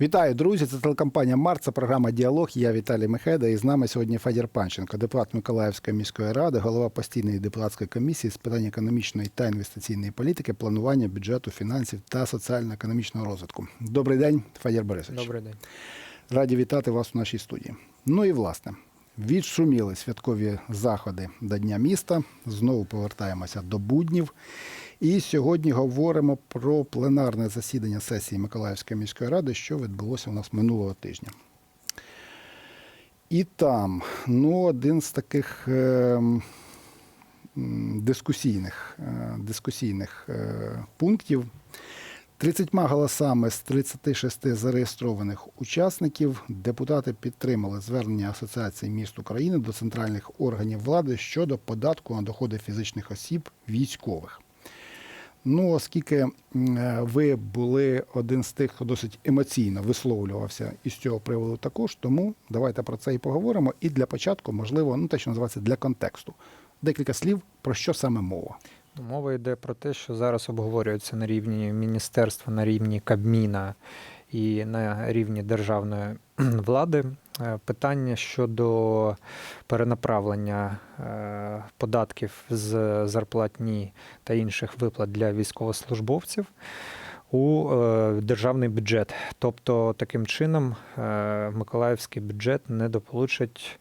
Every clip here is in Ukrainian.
Вітаю, друзі! Це телекомпанія Март, це програма Діалог. Я Віталій Мехеда. І з нами сьогодні Федір Панченко, депутат Миколаївської міської ради, голова постійної депутатської комісії з питань економічної та інвестиційної політики, планування бюджету, фінансів та соціально-економічного розвитку. Добрий день, Федір Борисович. Добрий день. Раді вітати вас у нашій студії. Ну і власне, відшуміли святкові заходи до Дня міста. Знову повертаємося до буднів. І сьогодні говоримо про пленарне засідання сесії Миколаївської міської ради, що відбулося у нас минулого тижня. І там, ну, один з таких е, дискусійних, е, дискусійних е, пунктів. 30 голосами з 36 зареєстрованих учасників депутати підтримали звернення Асоціації міст України до центральних органів влади щодо податку на доходи фізичних осіб військових. Ну, оскільки е, ви були один з тих, хто досить емоційно висловлювався із цього приводу також, тому давайте про це і поговоримо. І для початку, можливо, ну те, що називається для контексту. Декілька слів про що саме мова. Ну, Мова йде про те, що зараз обговорюється на рівні міністерства, на рівні Кабміна і на рівні державної влади питання щодо перенаправлення е, податків з зарплатні та інших виплат для військовослужбовців у е, державний бюджет. Тобто, таким чином е, Миколаївський бюджет недополучить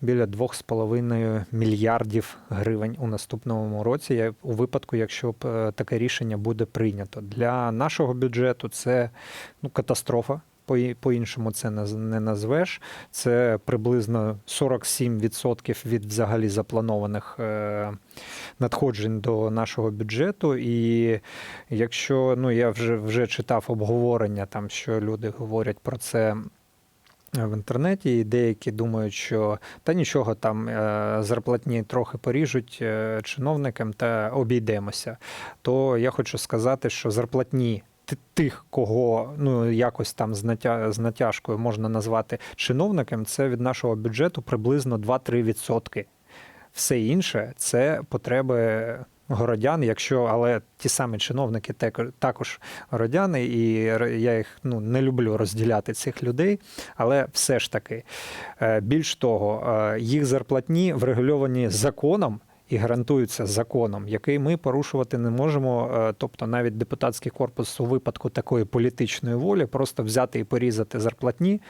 біля 2,5 мільярдів гривень у наступному році, у випадку, якщо е, таке рішення буде прийнято. Для нашого бюджету це ну, катастрофа. По- По-іншому це не назвеш. Це приблизно 47% від взагалі запланованих е, надходжень до нашого бюджету. І якщо ну я вже вже читав обговорення, там що люди говорять про це. В інтернеті і деякі думають, що та нічого там е, зарплатні трохи поріжуть е, чиновникам та обійдемося. То я хочу сказати, що зарплатні тих, кого ну якось там з, натя, з натяжкою можна назвати чиновником, це від нашого бюджету приблизно 2-3%. Все інше це потреби городян, якщо, але ті самі чиновники також городяни, і я їх ну, не люблю розділяти цих людей, але все ж таки, е, більш того, е, їх зарплатні врегульовані законом. І гарантуються законом, який ми порушувати не можемо. Е, Тобто, навіть депутатський корпус у випадку такої політичної волі просто взяти і порізати зарплатні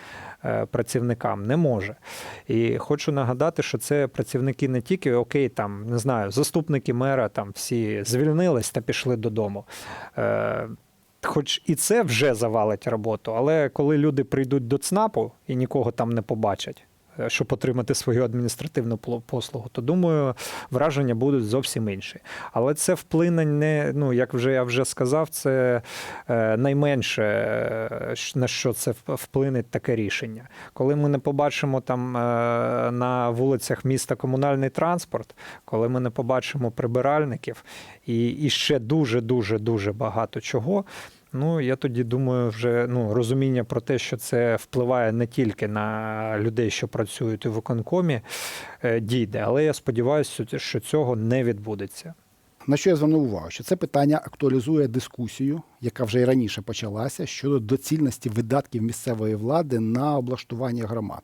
е, працівникам не може. І хочу нагадати, що це працівники не тільки окей, там не знаю, заступники мера там всі звільнились та пішли додому. Е, Хоч і це вже завалить роботу, але коли люди прийдуть до ЦНАПу і нікого там не побачать, щоб отримати свою адміністративну послугу, то думаю, враження будуть зовсім інші. Але це вплине не, ну як вже я вже сказав, це е, найменше е, на що це вплине таке рішення. Коли ми не побачимо там е, на вулицях міста комунальний транспорт, коли ми не побачимо прибиральників і, і ще дуже дуже дуже багато чого. Ну, я тоді думаю, вже ну розуміння про те, що це впливає не тільки на людей, що працюють у виконкомі, е, дійде. Але я сподіваюся, що цього не відбудеться. На що я звернув увагу, що це питання актуалізує дискусію, яка вже і раніше почалася, щодо доцільності видатків місцевої влади на облаштування громад.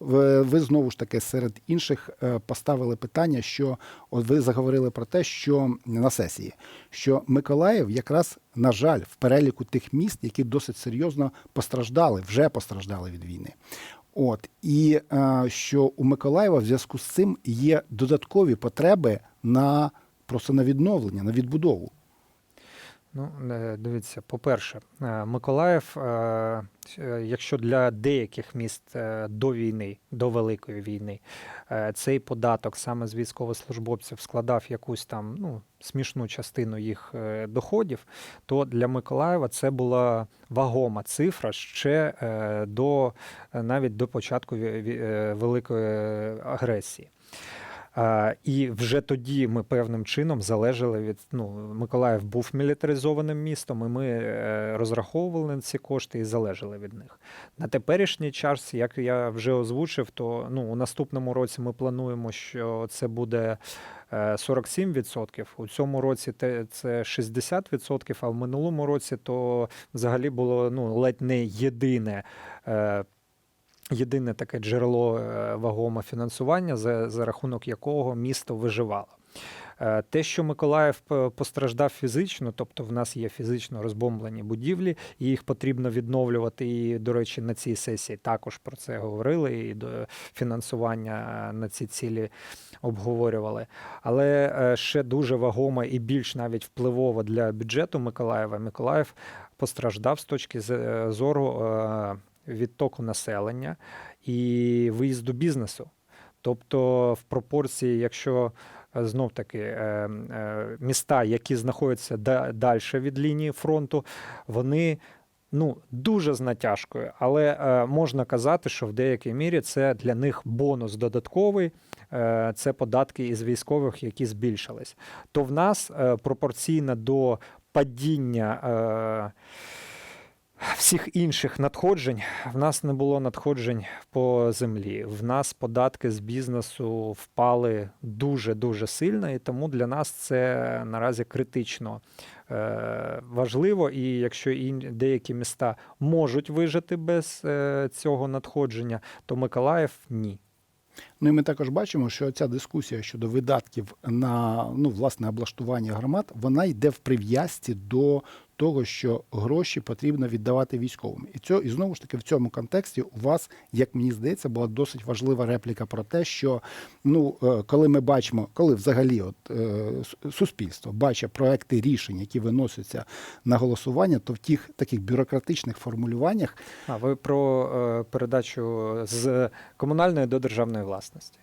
Ви, ви знову ж таки серед інших е, поставили питання, що от ви заговорили про те, що на сесії, що Миколаїв якраз, на жаль, в переліку тих міст, які досить серйозно постраждали, вже постраждали від війни. От і е, що у Миколаєва в зв'язку з цим є додаткові потреби на просто на відновлення, на відбудову. Ну, е, дивіться, по-перше, е, Миколаїв, е, якщо для деяких міст до війни, до Великої війни, цей податок саме з військовослужбовців складав якусь там ну, смішну частину їх доходів, то для Миколаєва це була вагома цифра ще до навіть до початку великої агресії. І вже тоді ми певним чином залежали від ну, Миколаїв був мілітаризованим містом, і ми е, розраховували на ці кошти і залежали від них. На теперішній час, як я вже озвучив, то ну, у наступному році ми плануємо, що це буде е, 47%. У цьому році це 60%, а в минулому році то взагалі було ну, ледь не єдине. Е, Єдине таке джерело е, вагоме фінансування, за, за рахунок якого місто виживало. Е, Те, що Миколаїв постраждав фізично, тобто в нас є фізично розбомблені будівлі, і їх потрібно відновлювати. І, до речі, на цій сесії також про це говорили, і до фінансування на ці цілі обговорювали. Але е, ще дуже вагоме і більш навіть впливово для бюджету Миколаєва. Миколаїв постраждав з точки е, зору е, відтоку населення і виїзду бізнесу. Тобто, в пропорції, якщо е, знов таки е, е, міста, які знаходяться далі від лінії фронту, вони ну дуже з натяжкою, але можна казати, що в деякій мірі це для них бонус додатковий. Це податки із військових, які збільшились. То в нас пропорційно до падіння. Всіх інших надходжень в нас не було надходжень по землі. В нас податки з бізнесу впали дуже дуже сильно, і тому для нас це наразі критично е, важливо. І якщо ін- деякі міста можуть вижити без е, цього надходження, то Миколаїв ні. Ну і ми також бачимо, що ця дискусія щодо видатків на ну, власне облаштування громад, вона йде в прив'язці до того, що гроші потрібно віддавати військовим. І цього, і знову ж таки в цьому контексті у вас, як мені здається, була досить важлива репліка про те, що ну, е, коли ми бачимо, коли взагалі от, е, суспільство бачить проекти рішень, які виносяться на голосування, то в тих таких бюрократичних формулюваннях А ви про е, передачу з комунальної до державної власності?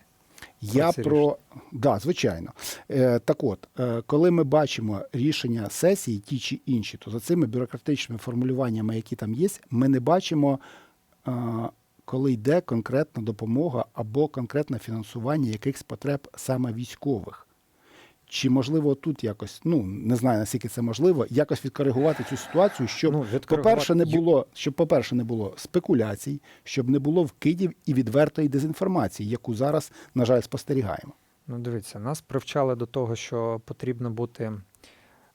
Я про да, звичайно. Е, так от, е, коли ми бачимо рішення сесії, ті чи інші, то за цими бюрократичними формулюваннями, які там є, ми не бачимо, е, коли йде конкретна допомога або конкретне фінансування якихось потреб саме військових. Чи можливо тут якось, ну не знаю наскільки це можливо, якось відкоригувати цю ситуацію, щоб Ну, по-перше, не було, щоб, по-перше, не було спекуляцій, щоб не було вкидів і відвертої дезінформації, яку зараз, на жаль, спостерігаємо. Ну, дивіться, нас привчали до того, що потрібно бути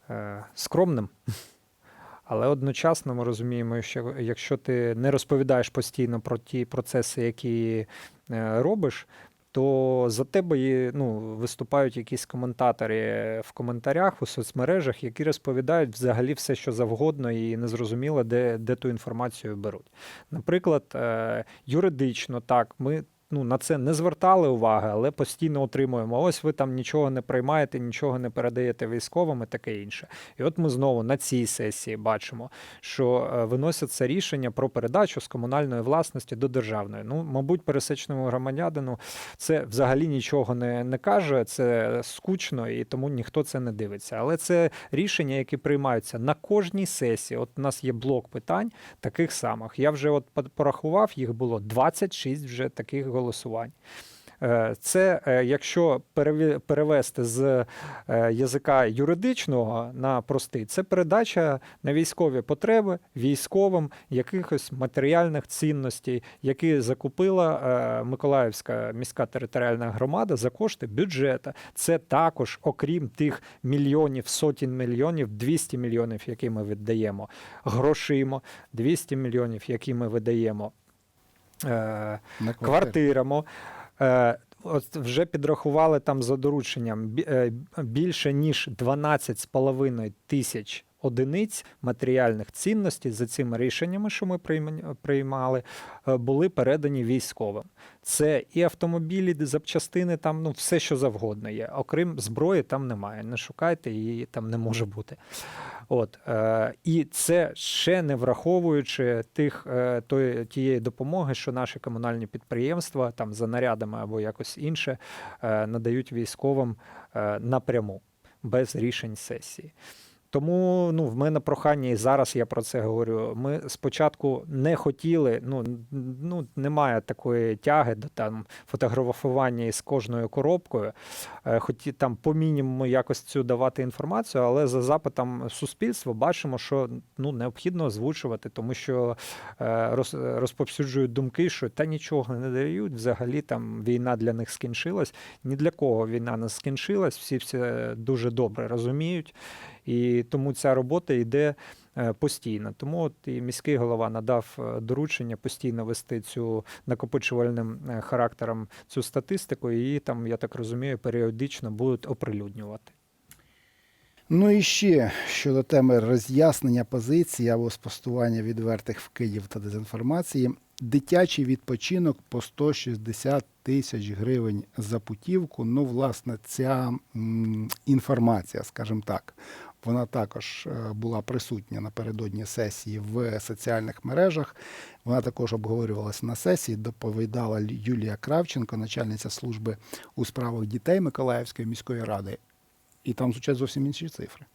е, скромним, але одночасно ми розуміємо, що якщо ти не розповідаєш постійно про ті процеси, які е, робиш, то за тебе ну, виступають якісь коментатори в коментарях у соцмережах, які розповідають взагалі все, що завгодно, і незрозуміло, де, де ту інформацію беруть. Наприклад, е, юридично так, ми ну, на це не звертали уваги, але постійно отримуємо. Ось ви там нічого не приймаєте, нічого не передаєте військовим і таке інше. І от ми знову на цій сесії бачимо, що е, виносяться рішення про передачу з комунальної власності до державної. Ну, мабуть, пересечному громадянину це взагалі нічого не, не каже, це скучно і тому ніхто це не дивиться. Але це рішення, які приймаються на кожній сесії. От у нас є блок питань таких самих. Я вже от по- порахував, їх було 26 вже таких голосувань. Е, Це е, якщо перевести з е, язика юридичного на простий, це передача на військові потреби військовим якихось матеріальних цінностей, які закупила Миколаївська міська територіальна громада за кошти бюджету. Це також, окрім тих мільйонів, сотень мільйонів, 200 мільйонів, які ми віддаємо грошима, 200 мільйонів, які ми видаємо. Е, квартирами. Е, От вже підрахували там за дорученням е, більше ніж 12,5 тисяч одиниць матеріальних цінностей за цими рішеннями, що ми приймали, е, були передані військовим. Це і автомобілі, запчастини, там ну все, що завгодно є. Окрім зброї, там немає. Не шукайте, її там не може бути. От, е, і це ще не враховуючи тих, е, тої, тієї допомоги, що наші комунальні підприємства там за нарядами або якось інше е, надають військовим е, напряму без рішень сесії. Тому ну, в мене прохання, і зараз я про це говорю. Ми спочатку не хотіли, ну, ну немає такої тяги до там фотографування із кожною коробкою. Е, Хоті там по мінімуму якось цю давати інформацію, але за запитом суспільства бачимо, що ну необхідно озвучувати, тому що е, роз- розповсюджують думки, що та нічого не дають. Взагалі там війна для них скінчилась. Ні для кого війна не скінчилась, всі все дуже добре розуміють. І тому ця робота йде е, постійно. Тому от і міський голова надав е, доручення постійно вести цю накопичувальним е, характером цю статистику, і її там, я так розумію, періодично будуть оприлюднювати. Ну і ще щодо теми роз'яснення позицій або спростування відвертих вкидів та дезінформації. Дитячий відпочинок по 160 тисяч гривень за путівку. Ну, власне, ця інформація, скажімо так, вона також е, була присутня напередодні сесії в соціальних мережах. Вона також обговорювалася на сесії. Доповідала Юлія Кравченко, начальниця служби у справах дітей Миколаївської міської ради. І там звучать зовсім інші цифри.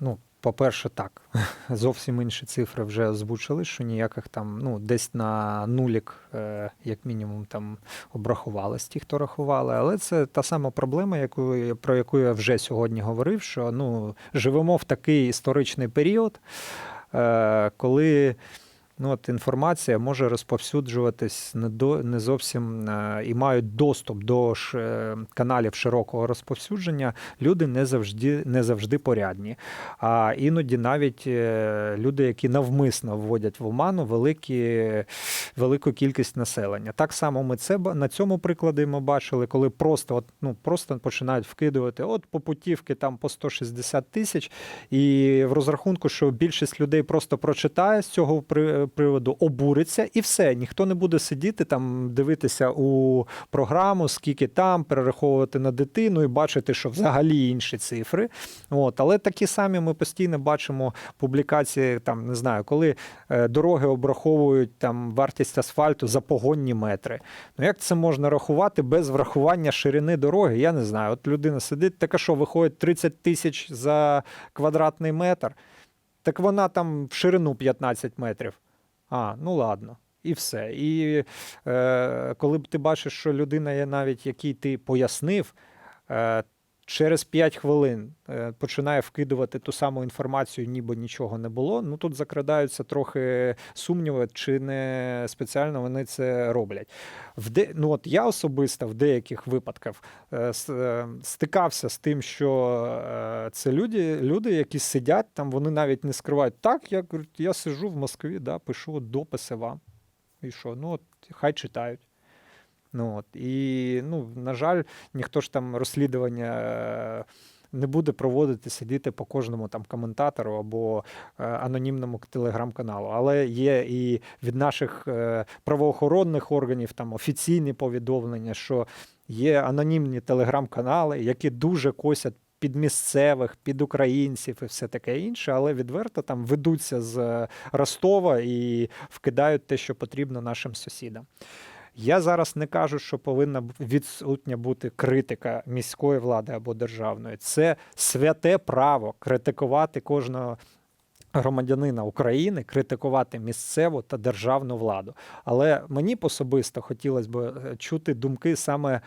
Ну, по-перше, так. Зовсім інші цифри вже озвучили, що ніяких там, ну, десь на нулік, е, як мінімум, там обрахувались ті, хто рахували. Але це та сама проблема, яку, про яку я вже сьогодні говорив, що ну, живемо в такий історичний період, е, коли. Ну, от інформація може розповсюджуватись не до не зовсім е, і мають доступ до ш, е, каналів широкого розповсюдження. Люди не завжди не завжди порядні. А іноді навіть е, люди, які навмисно вводять в оману великі, велику кількість населення. Так само ми це на цьому прикладі ми бачили, коли просто от, ну, просто починають вкидувати от по путівки там по 160 тисяч, і в розрахунку, що більшість людей просто прочитає з цього при- приводу, обуриться, і все. Ніхто не буде сидіти там, дивитися у програму, скільки там, перераховувати на дитину і бачити, що взагалі інші цифри. От, але такі самі ми постійно бачимо публікації, там не знаю, коли е, дороги обраховують там вартість асфальту за погонні метри. Ну як це можна рахувати без врахування ширини дороги? Я не знаю. От людина сидить, така що виходить 30 тисяч за квадратний метр, так вона там в ширину 15 метрів. А, ну ладно. І все. І е, коли б ти бачиш, що людина є навіть, який ти пояснив, е, через 5 хвилин е, починає вкидувати ту саму інформацію, ніби нічого не було. Ну тут закрадаються трохи сумніви, чи не спеціально вони це роблять. В де, ну от я особисто в деяких випадках е, е, стикався з тим, що це люди, люди, які сидять там, вони навіть не скривають. Так, я я сижу в Москві, да, пишу дописи вам. І що? Ну, от хай читають. Ну, от. І, ну, на жаль, ніхто ж там розслідування е, не буде проводити, сидіти по кожному там коментатору або е, анонімному телеграм-каналу. Але є і від наших е, правоохоронних органів там офіційні повідомлення, що є анонімні телеграм-канали, які дуже косять. Під місцевих, під українців і все таке інше, але відверто там ведуться з е, Ростова і вкидають те, що потрібно нашим сусідам. Я зараз не кажу, що повинна відсутня бути критика міської влади або державної. Це святе право критикувати кожного громадянина України, критикувати місцеву та державну владу. Але мені особисто хотілося б е, чути думки саме е,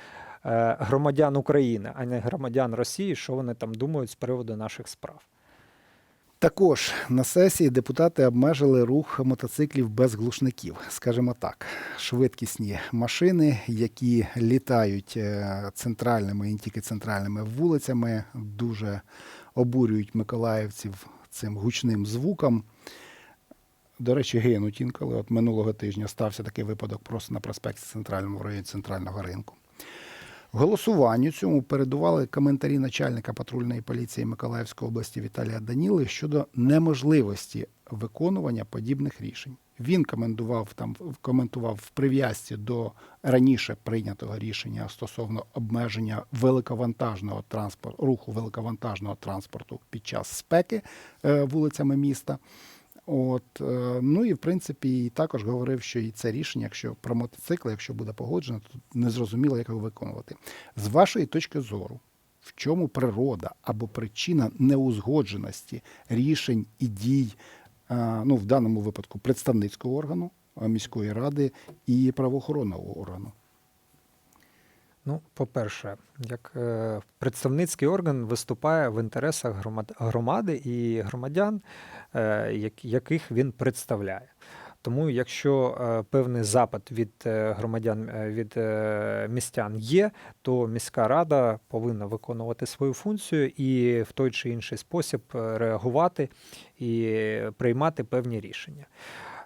громадян України, а не громадян Росії, що вони там думають з приводу наших справ. Також на сесії депутати обмежили рух мотоциклів без глушників, скажімо так, швидкісні машини, які літають е, центральними і не тільки центральними вулицями, дуже обурюють миколаївців цим гучним звуком. До речі, гинуть інколи. От минулого тижня стався такий випадок просто на проспекті Центральному в районі центрального ринку. Голосуванню цьому передували коментарі начальника патрульної поліції Миколаївської області Віталія Даніли щодо неможливості виконування подібних рішень. Він коментував там коментував в прив'язці до раніше прийнятого рішення стосовно обмеження великовантажного транспорту руху великовантажного транспорту під час спеки е, вулицями міста. От, е, ну і в принципі і також говорив, що і це рішення, якщо про мотоцикли, якщо буде погоджено, то незрозуміло, як його виконувати. З вашої точки зору, в чому природа або причина неузгодженості рішень і дій, е, ну в даному випадку представницького органу е, міської ради і правоохоронного органу. Ну, по-перше, як е, представницький орган виступає в інтересах громад- громади і громадян, е, як- яких він представляє. Тому, якщо е, певний запит від е, громадян е, від е, містян є, то міська рада повинна виконувати свою функцію і в той чи інший спосіб е, реагувати і приймати певні рішення.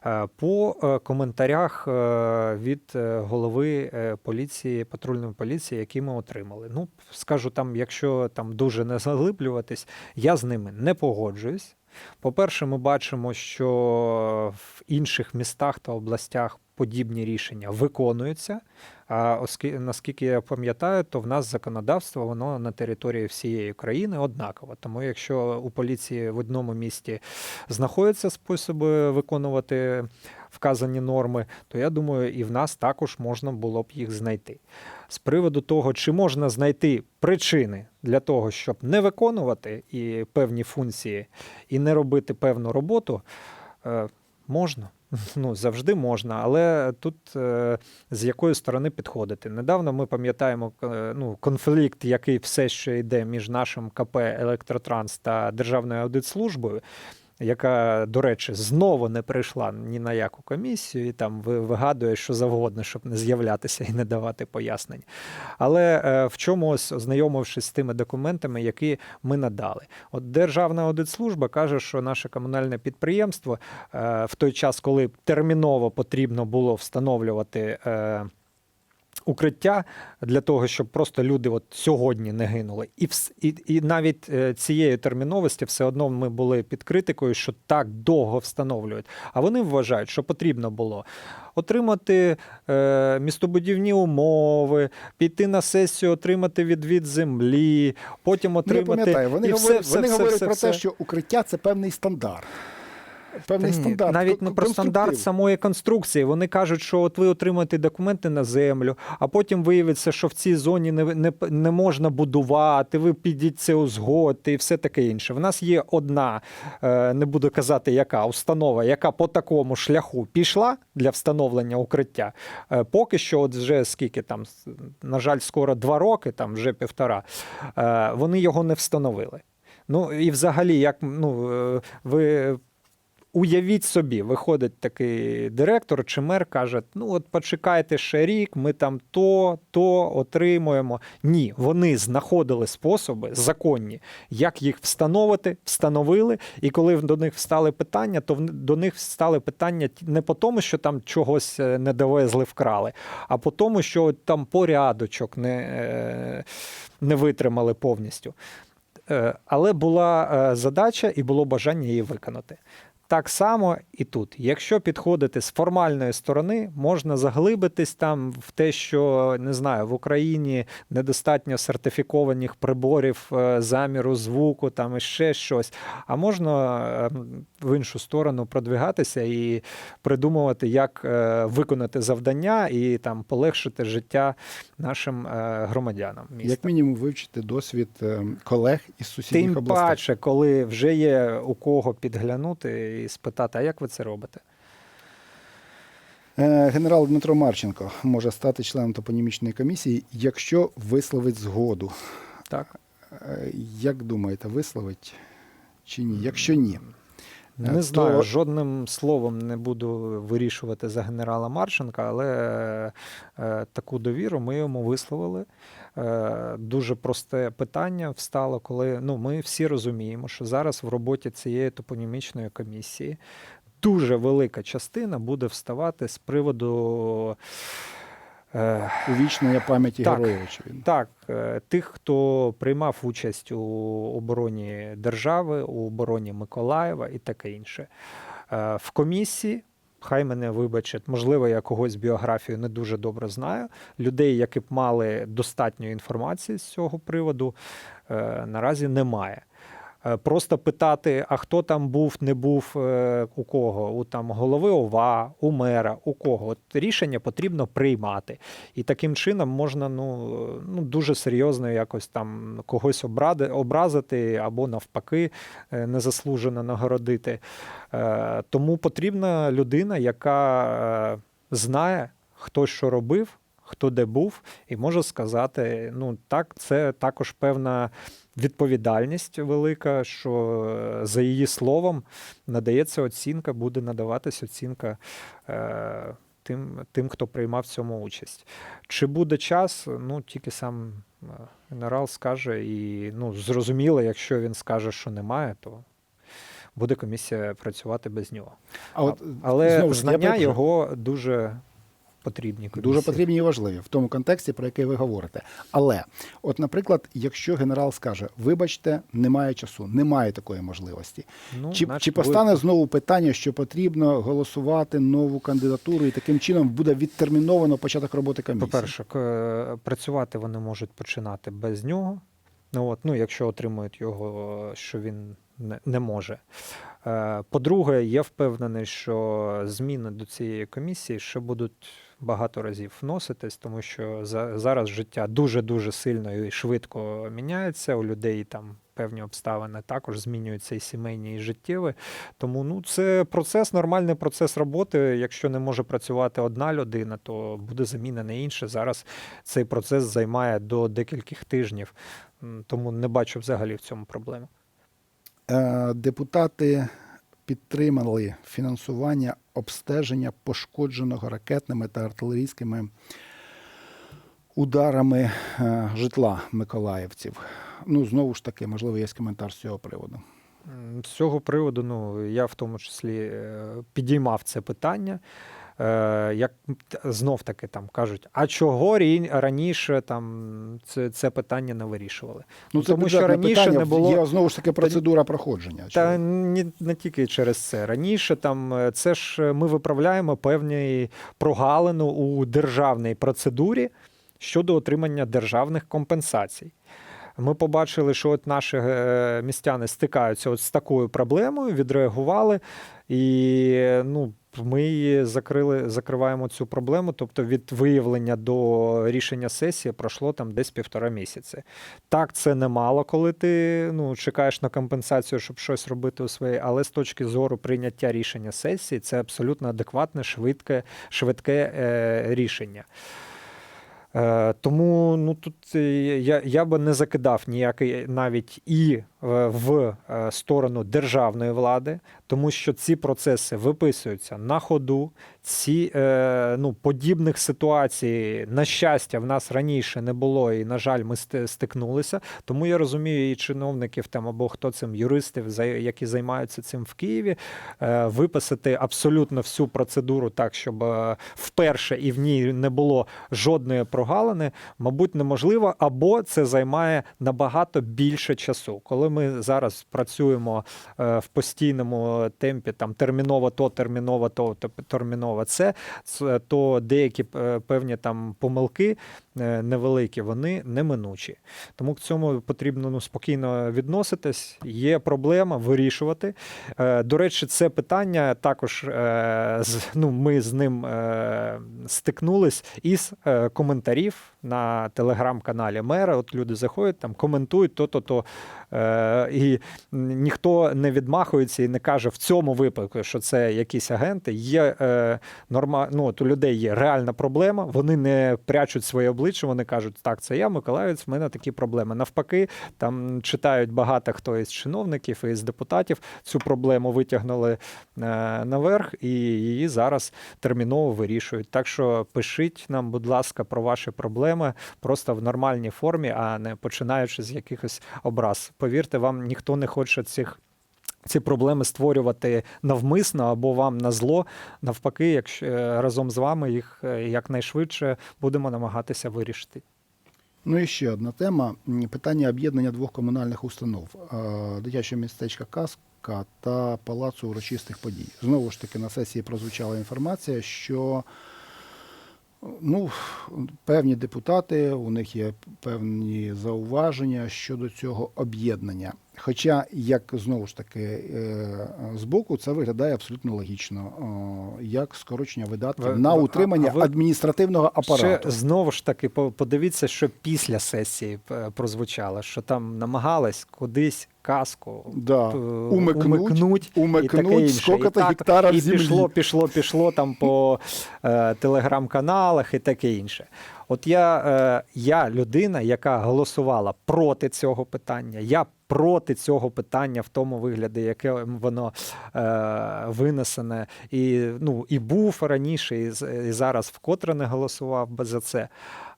Е, По е, коментарях е, від голови поліції, патрульної поліції, які ми отримали. Ну, скажу там, якщо там дуже не заглиблюватись, я з ними не погоджуюсь. По-перше, ми бачимо, що в інших містах та областях подібні рішення виконуються. А оскільки, наскільки я пам'ятаю, то в нас законодавство воно на території всієї країни однаково. Тому якщо у поліції в одному місті знаходяться способи виконувати вказані норми, то я думаю, і в нас також можна було б їх знайти. З приводу того, чи можна знайти причини для того, щоб не виконувати і певні функції і не робити певну роботу, е, можна. Ну, завжди можна, але тут е, з якої сторони підходити. Недавно ми пам'ятаємо е, ну, конфлікт, який все ще йде між нашим КП Електротранс та Державною аудитслужбою, яка, до речі, знову не прийшла ні на яку комісію, і там вигадує що завгодно, щоб не з'являтися і не давати пояснень. Але е, в чомусь, ознайомившись з тими документами, які ми надали. От Державна аудитслужба каже, що наше комунальне підприємство е, в той час, коли терміново потрібно було встановлювати. Укриття для того, щоб просто люди от сьогодні не гинули, і і, і навіть е, цієї терміновості все одно ми були під критикою, що так довго встановлюють. А вони вважають, що потрібно було отримати е, містобудівні умови, піти на сесію, отримати відвід землі, потім Ну, я отримати пам'ятаю, вони і говорять, все, все, вони все, говорять все, про все. те, що укриття це певний стандарт. Певний Та ні, стандарт. навіть не про стандарт самої конструкції. Вони кажуть, що от ви отримаєте документи на землю, а потім виявиться, що в цій зоні не, не, не можна будувати, ви підіть це узгодьте і все таке інше. В нас є одна, е, не буду казати, яка установа, яка по такому шляху пішла для встановлення укриття. Е, Поки що, от вже скільки там, на жаль, скоро два роки, там вже півтора, е, вони його не встановили. Ну і взагалі, як ну, ви Уявіть собі, виходить такий директор чи мер каже: ну от почекайте ще рік, ми там то, то отримуємо. Ні, вони знаходили способи законні, як їх встановити, встановили. І коли до них встали питання, то до них встали питання не по тому, що там чогось е, не довезли, вкрали, а по тому, що там порядочок не, е, не витримали повністю. Е, Але була задача і було бажання її виконати. Так само і тут. Якщо підходити з формальної сторони, можна заглибитись там в те, що не знаю, в Україні недостатньо сертифікованих приборів е, заміру звуку, там і ще щось. А можна е, в іншу сторону продвигатися і придумувати, як е, виконати завдання і там полегшити життя нашим е, громадянам. Міста. Як мінімум вивчити досвід е, колег із сусідніх Тим областей. паче, коли вже є у кого підглянути і спитати, а як ви це робите? Е, Генерал Дмитро Марченко може стати членом топонімічної комісії, якщо висловить згоду. Так. Е, Як думаєте, висловить чи ні? Якщо ні, Не то- знаю, жодним словом не буду вирішувати за генерала Марченка, але е, таку довіру ми йому висловили. Е, дуже просте питання встало, коли ну, ми всі розуміємо, що зараз в роботі цієї топонімічної комісії дуже велика частина буде вставати з приводу. Е, увічнення пам'яті героїв. очевидно. Так, е, тих, хто приймав участь у обороні держави, у обороні Миколаєва і таке інше. В комісії, хай мене вибачать, можливо, я когось біографію не дуже добре знаю. Людей, які б мали достатньо інформації з цього приводу, е, наразі немає. Е, Просто питати, а хто там був, не був е, у кого, у там голови ОВА, у мера, у кого. От рішення потрібно приймати. І таким чином можна ну, ну дуже серйозно якось там когось обради, образити або навпаки е, незаслужено нагородити. Тому потрібна людина, яка знає, хто що робив, хто де був, і може сказати: ну так, це також певна відповідальність велика, що е, за її словом надається оцінка, буде надаватись оцінка. Е, Тим, тим, хто приймав в цьому участь. Чи буде час, ну тільки сам е, генерал скаже, і ну, зрозуміло, якщо він скаже, що немає, то буде комісія працювати без нього. А от, Але знову знання його дуже потрібні. Дуже потрібні і важливі в тому контексті, про який ви говорите. Але, от, наприклад, якщо генерал скаже, вибачте, немає часу, немає такої можливості. Ну, Чи, чи ви- постане знову питання, що потрібно голосувати нову кандидатуру, і таким чином буде відтерміновано початок роботи комісії? По-перше, працювати вони можуть починати без нього. Ну, от, ну, якщо отримують його, що він не, не може. Е, По-друге, я впевнений, що зміни до цієї комісії ще будуть багато разів вноситись, тому що за, зараз життя дуже-дуже сильно і швидко міняється. У людей там певні обставини також змінюються і сімейні, і життєві. Тому ну, це процес, нормальний процес роботи. Якщо не може працювати одна людина, то буде замінена інша. Зараз цей процес займає до декількох тижнів. Тому не бачу взагалі в цьому проблеми. Е, Депутати підтримали фінансування обстеження пошкодженого ракетними та артилерійськими ударами е, житла миколаївців. Ну, знову ж таки, можливо, є коментар з цього приводу. З цього приводу, ну я в тому числі е, підіймав це питання. Е, Як знов таки там кажуть, а чого раніше там це, це питання не вирішували? Ну, це Тому що раніше питання, не було- є знову ж таки процедура проходження. Та не, не тільки через це. Раніше там е, це ж е, ми виправляємо певні прогалину у державній процедурі щодо отримання державних компенсацій. Ми побачили, що от наші е, містяни стикаються от з такою проблемою, відреагували, і ну, ми закрили, закриваємо цю проблему. Тобто від виявлення до рішення сесії пройшло там десь півтора місяці. Так, це немало, коли ти ну, чекаєш на компенсацію, щоб щось робити у своїй, але з точки зору прийняття рішення сесії, це абсолютно адекватне, швидке, швидке е, рішення. Е, тому ну, тут е, я, я би не закидав ніякий навіть і в е, сторону державної влади, тому що ці процеси виписуються на ходу. Ці е, ну, подібних ситуацій, на щастя, в нас раніше не було, і, на жаль, ми стикнулися. Тому я розумію і чиновників там або хто цим юристів, які займаються цим в Києві, е, виписати абсолютно всю процедуру так, щоб вперше і в ній не було жодної прогалини, мабуть, неможливо, або це займає набагато більше часу. Коли ми зараз працюємо е, в постійному темпі, там терміново то, терміново то, терміново це, то деякі е, певні там помилки невеликі, вони неминучі. Тому к цьому потрібно ну, спокійно відноситись. Є проблема вирішувати. Е, До речі, це питання також е, ну, ми з ним е, стикнулись із е, коментарів на телеграм-каналі мера. От люди заходять там, коментують то-то, то. Е, І ніхто не відмахується і не каже в цьому випадку, що це якісь агенти. Є е, норма, ну, от у людей є реальна проблема. Вони не прячуть своє обличчя, вони кажуть, так, це я, Миколаївець, в мене такі проблеми. Навпаки, там читають багато хто із чиновників і з депутатів цю проблему витягнули е, наверх, і її зараз терміново вирішують. Так що пишіть нам, будь ласка, про ваші проблеми просто в нормальній формі, а не починаючи з якихось образ. Повірте, вам ніхто не хоче цих. Ці проблеми створювати навмисно або вам на зло. Навпаки, якщо е, разом з вами їх е, якнайшвидше будемо намагатися вирішити. Ну і ще одна тема: питання об'єднання двох комунальних установ: е, дитячого містечка Казка та палацу урочистих подій. Знову ж таки, на сесії прозвучала інформація, що ну, певні депутати, у них є певні зауваження щодо цього об'єднання. Хоча, як знову ж таки, е, збоку це виглядає абсолютно логічно, як скорочення видатків Ви- на ви- а- утримання а ви адміністративного апарату. Ще знову ж таки по- подивіться, що після сесії е, прозвучало, що там намагались кудись казку Да. е, Умикнуть, умикнуть, умикнуть так, гектарів і землі. пішло, пішло, пішло там по е, телеграм-каналах і таке інше. От я, е, я людина, яка голосувала проти цього питання. Я проти цього питання в тому вигляді, яке воно е, винесене, і, ну, і був раніше, і, і зараз вкотре не голосував би за це.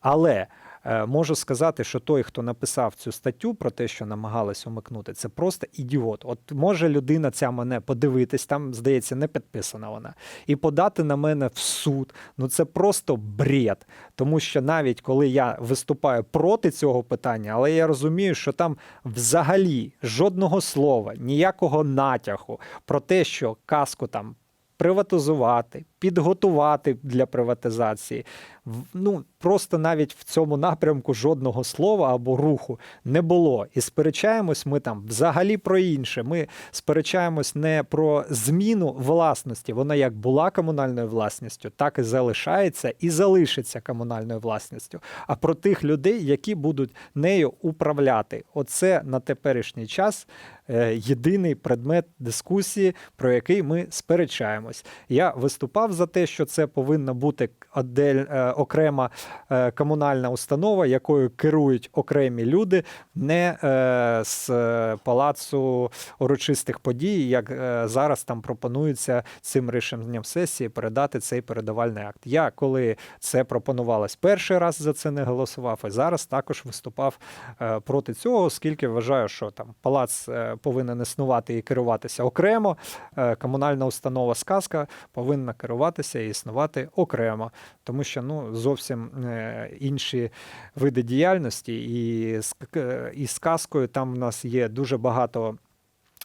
Але можу сказати, що той, хто написав цю статтю про те, що намагалась умикнути, це просто ідіот. От може людина ця мене подивитись, там, здається, не підписана вона, і подати на мене в суд. Ну це просто бред. Тому що навіть коли я виступаю проти цього питання, але я розумію, що там взагалі жодного слова, ніякого натяку про те, що казку там приватизувати, підготувати для приватизації. Ну просто навіть в цьому напрямку жодного слова або руху не було. І сперечаємось ми там взагалі про інше. Ми сперечаємось не про зміну власності. Вона як була комунальною власністю, так і залишається і залишиться комунальною власністю. А про тих людей, які будуть нею управляти. Оце на теперішній час е, єдиний предмет дискусії, про який ми сперечаємось. Я виступав за те, що це повинна бути одель, е, окрема е, комунальна установа, якою керують окремі люди, не е, з палацу урочистих подій, як зараз там пропонується цим рішенням сесії передати цей передавальний акт. Я коли це пропонувалось перший раз за це не голосував, і зараз також виступав проти цього, оскільки вважаю, що там палац повинен існувати і керуватися окремо. Комунальна установа сказка повинна керуватися і існувати окремо, тому що ну зовсім е, інші види діяльності, і і з казкою там в нас є дуже багато.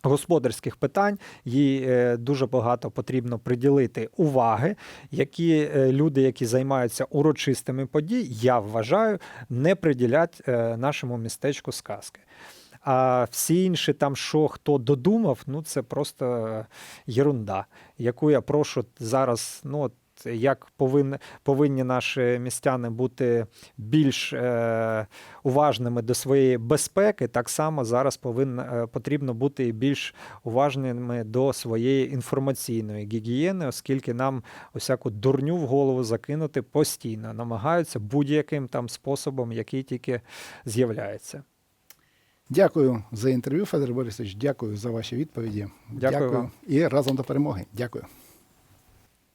Господарських питань їй е, дуже багато потрібно приділити уваги, які е, люди, які займаються урочистими подій, я вважаю, не приділять нашому містечку сказки. А всі інші там, що хто додумав, ну це просто єрунда, яку я прошу зараз. Ну, от як повинні, повинні наші містяни бути більш е, уважними до своєї безпеки, так само зараз повинно, е, потрібно бути більш уважними до своєї інформаційної гігієни, оскільки нам усяку дурню в голову закинути постійно намагаються будь-яким там способом, який тільки з'являється. Дякую за інтерв'ю, Федор Борисович. Дякую за ваші відповіді. Дякую дякую. і разом до перемоги. Дякую.